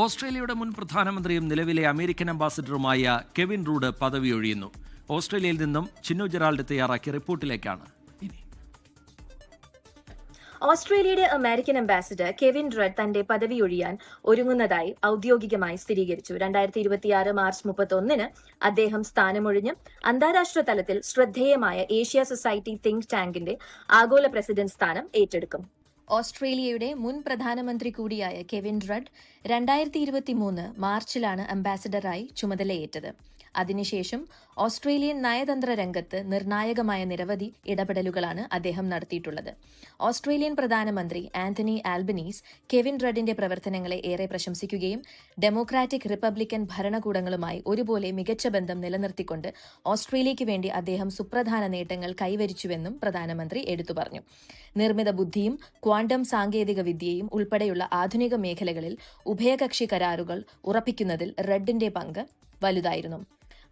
ഓസ്ട്രേലിയയുടെ മുൻ പ്രധാനമന്ത്രിയും നിലവിലെ അമേരിക്കൻ അംബാസിഡറുമായ കെവിൻ റൂഡ് പദവി ഒഴിയുന്നു ഓസ്ട്രേലിയയിൽ നിന്നും ചിന്നു ജെറാൾഡ് തയ്യാറാക്കിയ റിപ്പോർട്ടിലേക്കാണ് ഓസ്ട്രേലിയയുടെ അമേരിക്കൻ അംബാസിഡർ കെവിൻ റഡ് തന്റെ പദവി ഒഴിയാൻ ഒരുങ്ങുന്നതായി ഔദ്യോഗികമായി സ്ഥിരീകരിച്ചു. രണ്ടായിരത്തി ഇരുപത്തിയാറ് മാർച്ച് മുപ്പത്തൊന്നിന് അദ്ദേഹം സ്ഥാനമൊഴിഞ്ഞ് അന്താരാഷ്ട്ര തലത്തിൽ ശ്രദ്ധേയമായ ഏഷ്യ സൊസൈറ്റി തിങ്ക് ടാങ്കിന്റെ ആഗോള പ്രസിഡന്റ് സ്ഥാനം ഏറ്റെടുക്കും. ഓസ്ട്രേലിയയുടെ മുൻ പ്രധാനമന്ത്രി കൂടിയായ കെവിൻ റഡ് രണ്ടായിരത്തി ഇരുപത്തി മൂന്ന് മാർച്ചിലാണ് അംബാസിഡറായി ചുമതലയേറ്റത്. അതിനുശേഷം ഓസ്ട്രേലിയൻ നയതന്ത്ര രംഗത്ത് നിർണായകമായ നിരവധി ഇടപെടലുകളാണ് അദ്ദേഹം നടത്തിയിട്ടുള്ളത്. ഓസ്ട്രേലിയൻ പ്രധാനമന്ത്രി ആന്റണി ആൽബനീസ് കെവിൻ റഡിന്റെ പ്രവർത്തനങ്ങളെ ഏറെ പ്രശംസിക്കുകയും ഡെമോക്രാറ്റിക് റിപ്പബ്ലിക്കൻ ഭരണകൂടങ്ങളുമായി ഒരുപോലെ മികച്ച ബന്ധം നിലനിർത്തിക്കൊണ്ട് ഓസ്ട്രേലിയയ്ക്ക് വേണ്ടി അദ്ദേഹം സുപ്രധാന നേട്ടങ്ങൾ കൈവരിച്ചുവെന്നും പ്രധാനമന്ത്രി എടുത്തു പറഞ്ഞു. നിർമ്മിത ബുദ്ധിയും ക്വാണ്ടം സാങ്കേതിക വിദ്യയും ഉൾപ്പെടെയുള്ള ആധുനിക മേഖലകളിൽ ഉഭയകക്ഷി കരാറുകൾ ഉറപ്പിക്കുന്നതിൽ റെഡിന്റെ പങ്ക് വലുതായിരുന്നു.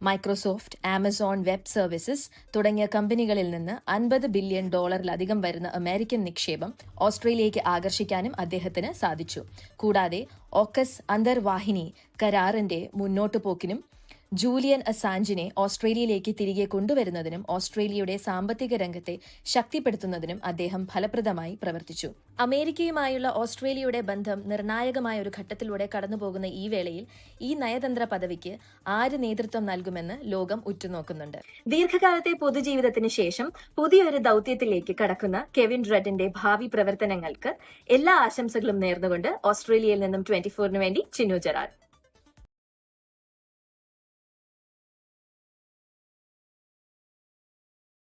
മൈക്രോസോഫ്റ്റ് ആമസോൺ വെബ് സർവീസസ് തുടങ്ങിയ കമ്പനികളിൽ നിന്ന് അൻപത് ബില്യൺ ഡോളറിലധികം വരുന്ന അമേരിക്കൻ നിക്ഷേപം ഓസ്ട്രേലിയയ്ക്ക് ആകർഷിക്കാനും അദ്ദേഹത്തിന് സാധിച്ചു. കൂടാതെ ഓക്കസ് അന്തർവാഹിനി കരാറിന്റെ മുന്നോട്ടു പോക്കിനും ജൂലിയൻ അസാഞ്ചിനെ ഓസ്ട്രേലിയയിലേക്ക് തിരികെ കൊണ്ടുവരുന്നതിനും ഓസ്ട്രേലിയയുടെ സാമ്പത്തിക രംഗത്തെ ശക്തിപ്പെടുത്തുന്നതിനും അദ്ദേഹം ഫലപ്രദമായി പ്രവർത്തിച്ചു. അമേരിക്കയുമായുള്ള ഓസ്ട്രേലിയയുടെ ബന്ധം നിർണായകമായ ഒരു ഘട്ടത്തിലൂടെ കടന്നുപോകുന്ന ഈ വേളയിൽ ഈ നയതന്ത്ര പദവിക്ക് ആര് നേതൃത്വം നൽകുമെന്ന് ലോകം ഉറ്റുനോക്കുന്നുണ്ട്. ദീർഘകാലത്തെ പൊതുജീവിതത്തിന് ശേഷം പുതിയൊരു ദൗത്യത്തിലേക്ക് കടക്കുന്ന കെവിൻ റെഡിന്റെ ഭാവി പ്രവർത്തനങ്ങൾക്ക് എല്ലാ ആശംസകളും നേർന്നുകൊണ്ട് ഓസ്ട്രേലിയയിൽ നിന്നും ട്വന്റി ഫോറിന് വേണ്ടി ചിന്നു ജെറാഡ്.